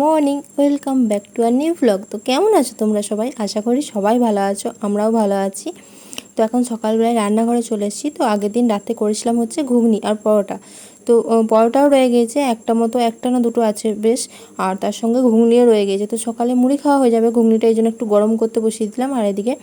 Morning, welcome back to our new blog. তো কেমন আছো তোমরা সবাই? আশা করি সবাই ভালো আছো, আমরাও ভালো আছি। তো এখন সকালবেলায় রান্নাঘরে চলে এসেছি। তো আগের দিন রাতে করেছিলাম হচ্ছে ঘুগনি আর পরোটা। তো পরোটাও রয়ে গিয়েছে, একটা মতো, একটা না দুটো আছে বেশ। আর তার সঙ্গে ঘুগনিও রয়ে গিয়েছে। তো সকালে মুড়ি খাওয়া হয়ে যাবে। ঘুগনিটা এই জন্য একটু গরম করতে বসিয়ে দিলাম। আর এদিকে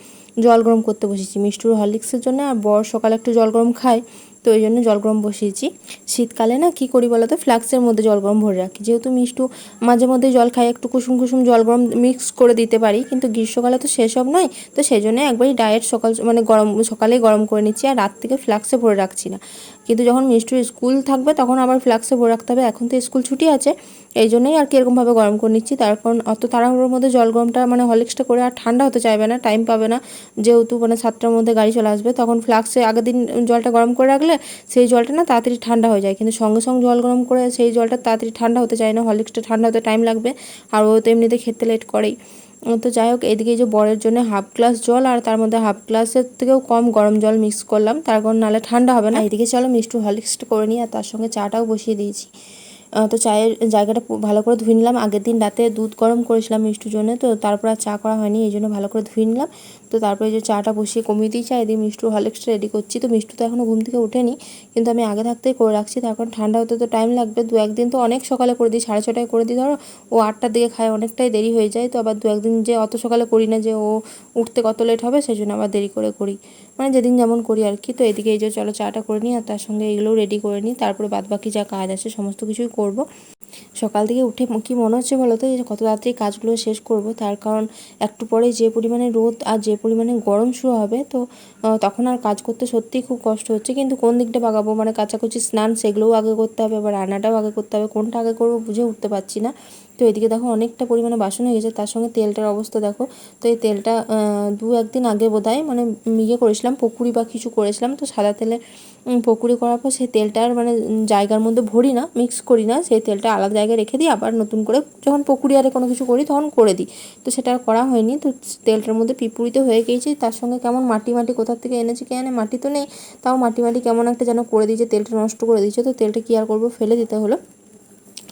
জল গরম করতে বসিয়েছি মিষ্টুর হরলিক্সের জন্য। আর বর সকালে একটু জল গরম খায়। তো ওই জন্য জল গরম বসিয়েছি। শীতকালে না, কি করি বলো তো ফ্লাক্সের মধ্যে জল গরম ভরে রাখি। যেহেতু মিষ্টু মাঝে মধ্যে জল খাই একটু কুসুম কুসুম জল গরম মিক্স করে দিতে পারি, কিন্তু গ্রীষ্মকালে তো সেসব নয়। তো সেই জন্য একবারই ডায়েট সকাল মানে গরম, সকালেই গরম করে নিচ্ছি, আর রাত থেকে ফ্লাক্সে ভরে রাখছি না। কিন্তু যখন মিষ্টির স্কুল থাকবে, তখন আবার ফ্লাক্সে ভরে রাখতে হবে। এখন তো স্কুল ছুটি আছে, এই জন্যই আর কি এরকমভাবে গরম করে নিচ্ছি। তার কারণ অত তাড়াহুড়োর মধ্যে জল গরমটা মানে হরলিক্সটা করে আর ঠান্ডা হতে চাইবে না টাইম পাবে না। যেহেতু মানে সাতটার মধ্যে গাড়ি চলে আসবে, তখন ফ্লাক্সে আগের দিন জলটা গরম করে রাখলে সেই জলটা না তাড়াতাড়ি ঠান্ডা হয়ে যায়। কিন্তু সঙ্গে সঙ্গে জল গরম করে সেই জলটা তাড়াতাড়ি ঠান্ডা হতে চায় না। হরলিক্সটা ঠান্ডা হতে টাইম লাগবে আর ও তো এমনিতে খেতে লেট করেই। তো যাই হোক, এদিকে যে বরের জন্য হাফ গ্লাস জল আর তার মধ্যে হাফ গ্লাসের থেকেও কম গরম জল মিক্স করলাম। তার কারণ নাহলে ঠান্ডা হবে না। এদিকে চলো মিষ্টু হরলিক্সটা করে নিই আর তার সঙ্গে চাটাও বসিয়ে দিয়েছি। তো চায়ের জায়গাটা ভালো করে ধুয়ে নিলাম। আগের দিন রাতে দুধ গরম করেছিলাম মিষ্টুর জন্য। তো তারপর আর চা করা হয়নি, এই জন্য ভালো করে ধুয়ে নিলাম। তো তারপরে যে চাটা বসিয়ে কমিয়ে দিয়েছি আর এদিকে মিষ্টুর হরলিক্সটা রেডি করছি। তো মিষ্টু তো এখনও ঘুম থেকে ওঠেনি, কিন্তু আমি আগে থাকতেই করে রাখছি। তার কারণ ঠান্ডা হতে তো টাইম লাগবে। দু একদিন তো অনেক সকালে করে দিই, সাড়ে ছটায় করে দিই। ধরো, ও আটটার দিকে খায়, অনেকটাই দেরি হয়ে যায়। তো আবার দু একদিন যে অত সকালে করি না যে ও উঠতে কত লেট হবে, সেই জন্য আবার দেরি করে করি। মানে যেদিন যেমন করি আর কি। তো এদিকে এই যে চলো চাটা করে নিই, আর তার সঙ্গে এগুলোও রেডি করে নিই। তারপরে বাদ বাকি যা কাজ আছে, সমস্ত কিছুই করব। সকাল থেকে উঠে কি মনে হচ্ছে বলো তো? যে কত তাড়াতাড়ি কাজগুলো শেষ করব, তার কারণ একটু পরে যে পরিমাণে রোদ আর যে পরিমাণে গরম শুরু হবে, তো তখন আর কাজ করতে সত্যিই খুব কষ্ট হচ্ছে। কিন্তু কোন দিকটা বাগাবো মানে কাচাকুচি, স্নান সেগুলোও আগে করতে হবে আবার রান্নাটাও আগে করতে হবে। কোনটা আগে করব বুঝে উঠতে পারছি না। তো এদিকে দেখো অনেকটা পরিমাণে বাসন হয়ে গেছে, তার সঙ্গে তেলটার অবস্থা দেখো। তো এই তেলটা দু একদিন আগে বোধহয় মানে ইয়ে করেছিলাম পকুড়ি বা কিছু করেছিলাম। তো সাদা তেলে পকুড়ি করার পর সেই তেলটা আর মানে জায়গার মধ্যে ভরি না মিক্স করি না, সেই তেলটা আলাদা জায়গায় রেখে দিই, আবার নতুন করে যখন পকুড়ি আরে কোনো কিছু করি তখন করে দিই। তো সেটা আর করা হয়নি, তো তেলটার মধ্যে পিপুড়িতে হয়ে গিয়েছে, তার সঙ্গে কেমন মাটি মাটি কোথার থেকে এনেছে কে মাটি তো নেই, তাও মাটি মাটি কেমন একটা যেন করে দিয়েছে, তেলটা নষ্ট করে দিয়েছে, তো তেলটা কী আর করব, ফেলে দিতে হলো।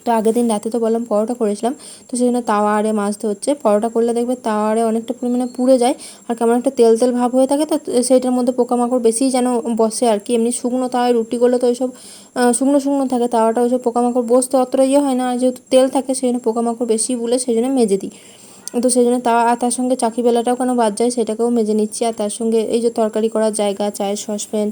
তো আগের দিন রাতে তো বললাম পরোটা করেছিলাম, তো সেই জন্য তাওয়া আরে মাছতে হচ্ছে পরোটা করলে দেখবে তাওয়া আরে অনেকটা পরিমাণে পুড়ে যায় আর কেমন একটা তেল তেল ভাব হয়ে থাকে, তো সেইটার মধ্যে পোকামাকড় বেশিই যেন বসে আর কি। এমনি শুকনো তাওয়ায় রুটি করলে তো ওইসব শুকনো শুকনো থাকে, তাওয়াটা ওইসব পোকামাকড় বসতে অতটা ইয়ে হয় না আর যেহেতু তেল থাকে সেই জন্য পোকামাকড় বেশি বলে সেই জন্য মেজে দিই। তো সেই জন্য তা আর তার সঙ্গে চাকি বেলাটাও কেন বাদ যায় সেটাকেও মেজে নিচ্ছি। আর তার সঙ্গে এই যে তরকারি করার জায়গা, চায়ের সসপ্যান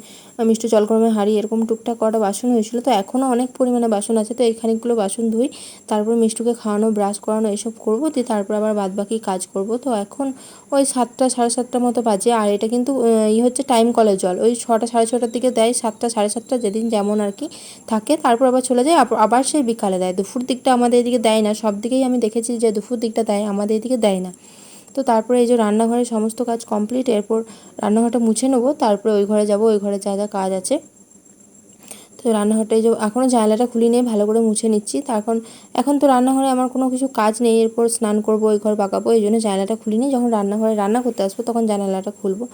মিষ্টি জলগরমের হাঁড়ি এরকম টুকটাক কটা বাসন হয়েছিল, তো এখনও অনেক পরিমাণে বাসন আছে, তো এই খানিকগুলো বাসন ধুই, তারপর মিষ্টুকে খাওয়ানো ব্রাশ করানো, এসব করব, দিয়ে তারপর আবার বাদ বাকি কাজ করব। তো এখন ওই সাতটা সাড়ে সাতটার মতো বাজে, আর এটা কিন্তু ই হচ্ছে টাইম কলের জল, ওই ছটা সাড়ে ছটার দিকে দেয়, সাতটা সাড়ে সাতটা যেদিন যেমন আর কি থাকে, তারপর আবার চলে যায় আবার সেই বিকালে দেয়, দুপুর দিকটা আমাদের এদিকে দেয় না, সব দিকেই আমি দেখেছি যে দুপুর দিকটা দেয়, আমাদের এদিকে দেয় না। তো তারপরে এই যে রান্নাঘরের সমস্ত কাজ কমপ্লিট এরপর রান্নাঘরটা মুছে নেব, তারপরে ওই ঘরে যাব, ওই ঘরে যা যা কাজ আছে। তো রান্নাঘরটা এই যে এখনও জানলাটা খুলি নিয়ে ভালো করে মুছে নিচ্ছি। তখন এখন তো রান্নাঘরে আমার কোনো কিছু কাজ নেই, এরপর স্নান করব, ওই ঘর পাকাবো, এই জন্য জানলাটা খুলি খুলিনি যখন রান্নাঘরে রান্না করতে আসব, তখন জানালাটা খুলবো।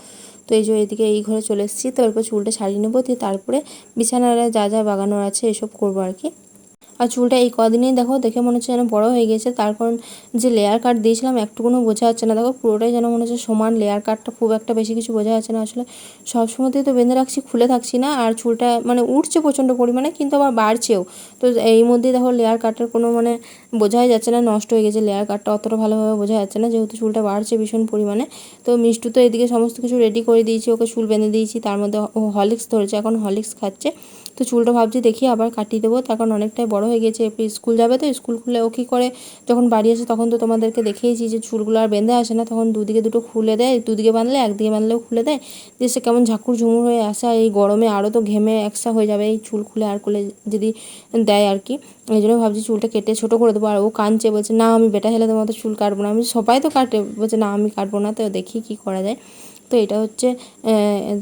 তো এই যে এদিকে এই ঘরে চলে এসেছি, তো এরপর চুলটা সারিয়ে নেব, দিয়ে তারপরে বিছানার যা যা বাগানোর আছে, এসব করব আর কি। আর চুলটা এই কদিনেই দেখো, দেখে মনে হচ্ছে যেন বড় হয়ে গেছে। তার কারণ যে লেয়ার কাট দিয়েছিলাম একটুকুনো বোঝা যাচ্ছে না। দেখো, পুরোটাই যেন মনে হচ্ছে সমান লেয়ার কাটটা খুব একটা বেশি কিছু বোঝা যাচ্ছে না আসলে। সব সময়তেই তো বেঁধে রাখছি, খুলে থাকছি না, আর চুলটা মানে উঠছে প্রচণ্ড পরিমাণে, কিন্তু আবার বাড়ছেও। তো এই মধ্যেই দেখো লেয়ার কাটের কোনো মানে বোঝাই যাচ্ছে না, নষ্ট হয়ে গেছে লেয়ার কাটটা অতটা ভালোভাবে বোঝা যাচ্ছে না, যেহেতু চুলটা বাড়ছে ভীষণ পরিমাণে। তো মিষ্টু তো এদিকে সমস্ত কিছু রেডি করে দিয়েছি, ওকে চুল বেঁধে দিয়েছি, তার মধ্যে হলিক্স ধরেছে, এখন হলিক্স খাচ্ছে। তো চুলটা ভাবছি দেখি আবার কাটিয়ে দেবো, তার কারণ অনেকটাই বড় হয়ে গেছে এরপর স্কুল যাবে তো, স্কুল খুলে ও কী করে? যখন বাড়ি আসে তখন তো তোমাদেরকে দেখিয়েছি যে চুলগুলো আর বেঁধে আসে না, তখন দুদিকে দুটো খুলে দেয়, দুদিকে বাঁধলে একদিকে বাঁধলেও খুলে দেয় দিয়ে সে কেমন ঝাঁকুর ঝুমুর হয়ে আসে, আর এই গরমে আরও তো ঘেমে একসা হয়ে যাবে, এই চুল খুলে আর খুলে যদি দেয় আর কি। এই জন্য ভাবছি চুলটা কেটে ছোটো করে দেবো। আর ও কাঁদছে, বলছে, না, আমি বেটা হেলে তোমার তো চুল কাটবো না। আমি সবাই তো কাটে, বলছে, না, আমি কাটবো না। তো দেখি কি করা যায়। তো এটা হচ্ছে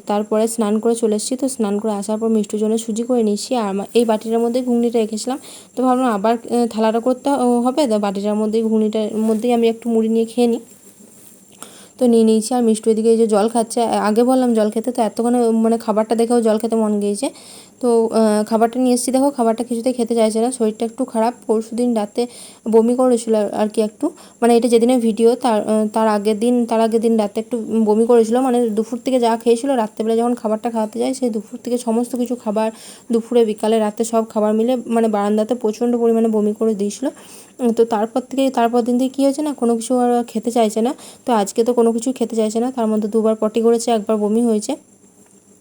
তারপরে স্নান করে চলে এসেছি। তো স্নান করে আসার পর মিষ্টির জন্য সুজি করে নিচ্ছি আর এই বাটিটার মধ্যে ঘুগনিটা রেখেছিলাম। তো ভাবলাম আবার থালাটা করতে হবে। তো বাটিটার মধ্যেই ঘুগনিটার মধ্যেই আমি একটু মুড়ি নিয়ে খেয়ে নিই। তো নিয়ে নিয়েছি আর মিষ্টি এদিকে এই যে জল খাচ্ছে। আগে বললাম জল খেতে, তো এতক্ষণে মানে খাবারটা দেখেও জল খেতে মন গিয়েছে। তো খাবারটা নিয়ে এসেছি দেখো, খাবারটা কিছুতেই খেতে চাইছে না, শরীরটা একটু খারাপ। পরশু দিন রাতে বমি করেছিল আর কি একটু। মানে এটা যেদিনের ভিডিও, তার তার আগের দিন, তার আগের দিন রাতে একটু বমি করেছিল। মানে দুপুর থেকে যা খেয়েছিল, রাত্রেবেলা যখন খাবারটা খাওয়াতে যায়, সেই দুপুর থেকে সমস্ত কিছু খাবার, দুপুরে, বিকালে, রাতে সব খাবার মিলে মানে বারান্দাতে প্রচণ্ড পরিমাণে বমি করে দিয়েছিলো। তো তারপর থেকে, তারপর দিন থেকে কী হয়েছে না, কোনো কিছু আর খেতে চাইছে না। তো আজকে তো কোনো কিছু খেতে চাইছে না, তার মধ্যে দুবার পটি করেছে, একবার বমি হয়েছে।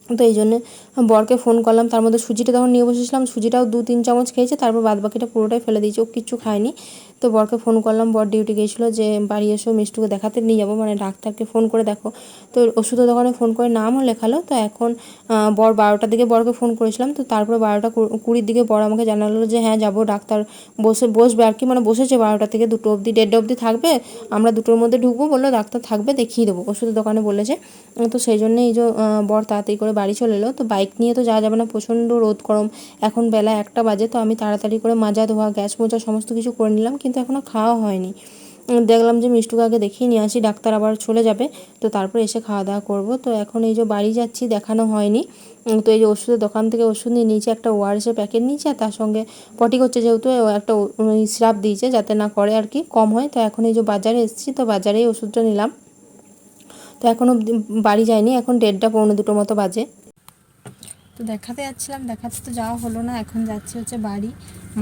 তো এই জন্যে বরকে ফোন করলাম, তার মধ্যে সুজিটা তখন নিয়ে বসেছিলাম, সুজিটাও দু তিন চামচ খেয়েছে, তারপর বাদ বাকিটা পুরোটাই ফেলে দিয়েছে, ও কিচ্ছু খায়নি। তো বরকে ফোন করলাম, বর ডিউটি গিয়েছিল যে বাড়ি এসো, মিষ্টুকে দেখাতে নিয়ে যাব। মানে ডাক্তারকে ফোন করে দেখো। তো ওষুধের দোকানে ফোন করে নামও লেখালো। তো এখন বর বারোটার দিকে বরকে ফোন করেছিলাম। তো তারপরে বারোটা কুড়ির দিকে বর আমাকে জানালো যে হ্যাঁ যাব। ডাক্তার বসে, বসবে আর কি। মানে বসেছে বারোটা থেকে। দুটো অবধি, দেড়টা অবধি থাকবে। আমরা দুটোর মধ্যে ঢুকবো বলল, ডাক্তার থাকবে, দেখিয়ে দেবো। ওষুধের দোকানে বলেছে। তো সেই জন্য এই যে বর তাড়াতাড়ি করে বাড়ি চলে এলো। তো বাইক নিয়ে তো যাওয়া যাবে না। প্রচণ্ড রোদ গরম। এখন বেলা একটা বাজে। তো আমি তাড়াতাড়ি করে মাজা, ধোয়া, গ্যাস মোজা সমস্ত কিছু করে নিলাম। কিন্তু এখনও খাওয়া হয়নি। দেখলাম যে মিষ্টুকে আগে দেখিয়ে নিয়ে আসি, ডাক্তার আবার চলে যাবে। তো তারপরে এসে খাওয়া দাওয়া করব। তো এখন এই যে বাড়ি যাচ্ছি, দেখানো হয়নি। তো এই যে ওষুধের দোকান থেকে ওষুধ নিয়ে নিয়েছি একটা ওয়ারেসের প্যাকেট নিয়েছি, আর তার সঙ্গে পটি করছে যেহেতু একটা স্রাপ দিয়েছে যাতে না করে আর কি, কম হয়। তো এখন এই যে বাজারে এসেছি, তো বাজারেই ওষুধটা নিলাম। তো এখনও বাড়ি যায়নি, এখন দেড়টা পৌনে দুটো মতো বাজে। তো দেখাতে যাচ্ছিলাম, দেখাতে তো যাওয়া হলো না, এখন যাচ্ছি হচ্ছে বাড়ি।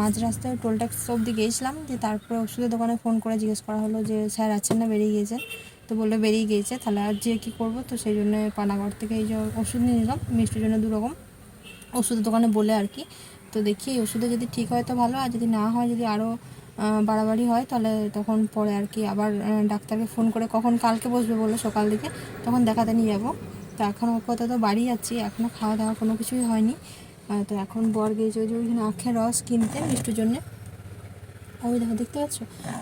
মাঝ রাস্তায় টোল ট্যাক্স অবধি গিয়েছিলাম, দিয়ে তারপরে ওষুধের দোকানে ফোন করে জিজ্ঞেস করা হলো যে, স্যার, আছেন না, বেরিয়ে গিয়েছেন তো বলল, বেরিয়ে গিয়েছে, তাহলে আর যে কী করব? তো সেই জন্য পানাগড় থেকে এই যে ওষুধ নিয়ে নিলাম, মিষ্টির জন্য দুরকম ওষুধের দোকানে বলে আর কি। তো দেখি এই ওষুধে যদি ঠিক হয় তো ভালো, আর যদি না হয়, যদি আরও বাড়াবাড়ি হয়, তাহলে তখন পরে আর কি আবার ডাক্তারকে ফোন করে কখন কালকে বসবে বলল সকাল দিকে, তখন দেখাতে নিয়ে যাব। তো এখন আপাতত বাড়ি যাচ্ছি, এখনও খাওয়া দাওয়া কোনো কিছুই হয়নি। তো এখন বর গিয়েছে যে ওইখানে আখের রস কিনতে মিষ্টির জন্যে। ওই দেখো, দেখতে পাচ্ছ?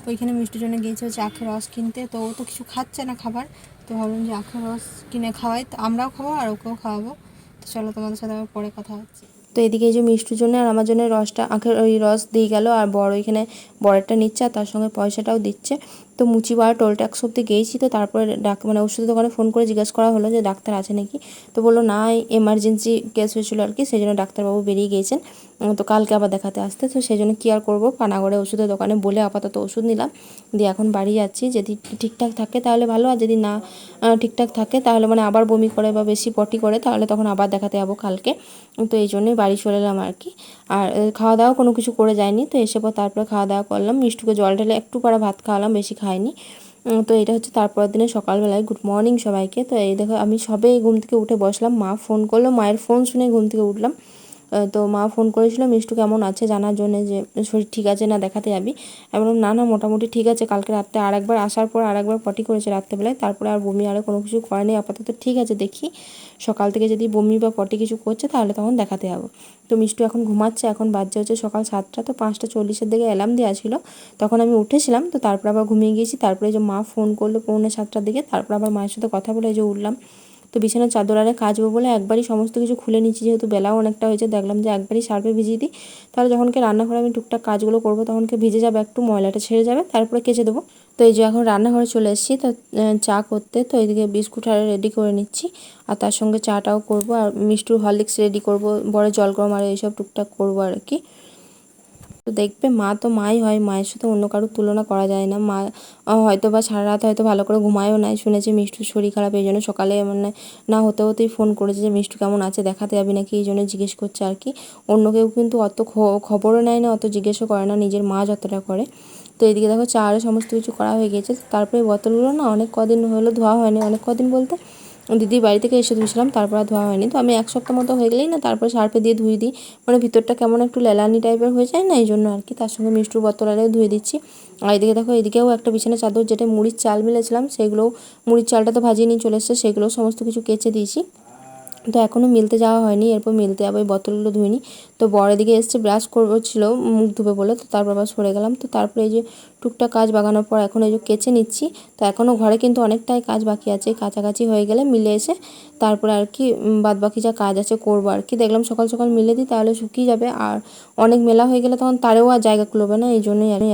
ওইখানে মিষ্টির জন্য গিয়েছে হচ্ছে আখের রস কিনতে, তো ও তো কিছু খাচ্ছে না খাবার। তো ভাবলাম যে আখের রস কিনে খাওয়াই, তো আমরাও খাব আর ওকেও খাওয়াবো। তো চলো তোমাদের সাথে আবার পরে কথা হচ্ছে। তো এদিকে এই যে মিষ্টির জন্য আর আমার জন্য রসটা আখের ওই রস দিয়ে গেল, আর বড় ওইখানে বড়েরটা নিচ্ছে আর তার সঙ্গে পয়সাটাও দিচ্ছে। তো মুচিপাড়া টোল ট্যাক্স অব্দি গিয়েছি, তো তারপরে ডাক মানে ওষুধের দোকানে ফোন করে জিজ্ঞাসা করা হলো যে ডাক্তার আছে নাকি? তো বলল, না এমার্জেন্সি কেস হয়েছিলো আর কি, সেই জন্য ডাক্তারবাবু বেরিয়ে গিয়েছেন। তো কালকে আবার দেখাতে আসতে, তো সেই জন্য কী আর করব? পানাগড়ে ওষুধের দোকানে বলে আপাতত ওষুধ নিলাম। দিয়ে এখন বাড়ি যাচ্ছি। যদি ঠিকঠাক থাকে তাহলে ভালো, আর যদি না ঠিকঠাক থাকে তাহলে মানে আবার বমি করে বা বেশি পটি করে তাহলে তখন আবার দেখাতে যাব কালকে। তো এই জন্যই বাড়ি চলে এলাম আর কি। আর খাওয়া দাওয়া কোনো কিছু করে যায়নি, তো এসে পর তারপরে খাওয়া দাওয়া করলাম। মিষ্টুকে জল ঢেলে একটু পরে ভাত খাওয়ালাম, বেশি খাইনি। তো এটা হচ্ছে তারপরের দিনে সকালবেলায়। গুড মর্নিং সবাইকে। তো এই দেখো আমি সবে ঘুম থেকে উঠে বসলাম, মা ফোন করল, মায়ের ফোন শুনে ঘুম থেকে উঠলাম। তো মা ফোন করেছিল, মিষ্টু কেমন আছে? জানার জন্য যে শরীর ঠিক আছে না, দেখাতে যাবি। বললাম, না না, মোটামুটি ঠিক আছে, কালকে রাত্রে আর একবার আসার পর আর একবার পটি করেছে রাত্রেবেলায়, তারপরে আর বমি আরও কোনো কিছু করেনি, আপাতত ঠিক আছে, দেখি। সকাল থেকে যদি বমি বা পটি কিছু করছে, তাহলে তখন দেখাতে যাব। তো মিষ্টু এখন ঘুমাচ্ছে, এখন বাজছে হচ্ছে সকাল সাতটা, তো পাঁচটা চল্লিশের দিকে অ্যালার্ম দেওয়া ছিল। তখন আমি উঠেছিলাম, তো তারপর আবার ঘুমিয়ে গিয়েছি, তারপরে যে মা ফোন করল পৌনে সাতটার দিকে, তারপর আবার মায়ের সাথে কথা বলে যে উঠলাম। তো বিছানার চাদর আরে কাচবো বলে একবারই সমস্ত কিছু খুলে নিচ্ছি। যেহেতু বেলাও অনেকটা হয়েছে, দেখলাম যে একবারই সার্ফে ভিজিয়ে দিই। তাহলে যখনকে রান্নাঘরে আমি টুকটাক কাজগুলো করব তখনকে ভিজে যাবে, একটু ময়লাটা ছেড়ে যাবে, তারপরে কেচে দেবো। তো এই যে এখন রান্নাঘরে চলে এসেছি, তো চা করতে, তো এইদিকে বিস্কুট আর রেডি করে নিচ্ছি। আর তার সঙ্গে চাটাও করব, আর মিষ্টুর হরলিক্স রেডি করব, বড় জল গরম আর এইসব টুকটাক করব আর কি। তো দেখবে মা তো মাই হয়, মায়ের সাথে অন্য কারোর তুলনা করা যায় না। মা হয়তো বা সারা রাত হয়তো ভালো করে ঘুমায়ও নাই। শুনেছি মিষ্টুর শরীর খারাপ, এই জন্য সকালে মানে না হতে হতেই ফোন করেছে যে, মিষ্টু কেমন আছে? দেখাতে যাবি নাকি? এই জন্য জিজ্ঞেস করছে আর কি। অন্য কেউ কিন্তু অত খবরও নেয় না, অত জিজ্ঞেসও করে না, নিজের মা যতটা করে। তো এদিকে দেখো চা আরও সমস্ত কিছু করা হয়ে গেছে। তারপরে বোতলগুলো না অনেক কদিন হলো ধোয়া হয়নি। অনেক কদিন বলতে দিদির বাড়ি থেকে এসে ধুয়েছিলাম, তারপর আর ধোয়া হয়নি। তো আমি এক সপ্তাহ মতো হয়ে গেলেই না, তারপরে সার্ফে দিয়ে ধুয়ে দিই। মানে ভিতরটা কেমন একটু লেলানি টাইপের হয়ে যায় না, এই জন্য আর কি। তার সঙ্গে মিষ্টুর বোতল আরেও ধুয়ে দিচ্ছি। আর এদিকে দেখো, এদিকেও একটা বিছানা চাদর, যেটা মুড়ির চাল মিলেছিলাম সেগুলো মুড়ির চালটা তো ভাজিয়ে নিয়ে চলে এসছে সেগুলো সমস্ত কিছু কেচে দিয়েছি। তো এখনও মিলতে যাওয়া হয়নি, এরপর মিলতে যাব, এই বোতলগুলো ধুইনি। তো বড় দিকে এসছে ব্রাশ করছিল, মুখ ধুবে বলে, তো তারপর আবার সরে গেলাম। তো তারপরে এই যে টুকটাক কাজ বাগানোর পর এখন এই যে কেচে নিচ্ছি, তো এখনও ঘরে কিন্তু অনেকটাই কাজ বাকি আছে, কাছাকাছি হয়ে গেলে মিলে এসে তারপরে আর কি বাদ বাকি যা কাজ আছে করব আর কি। দেখলাম সকাল সকাল মিলে দিই, তাহলে শুকিয়ে যাবে। আর অনেক মেলা হয়ে গেলে তখন তারেও আর জায়গা খুলবে না, এই জন্যই আমি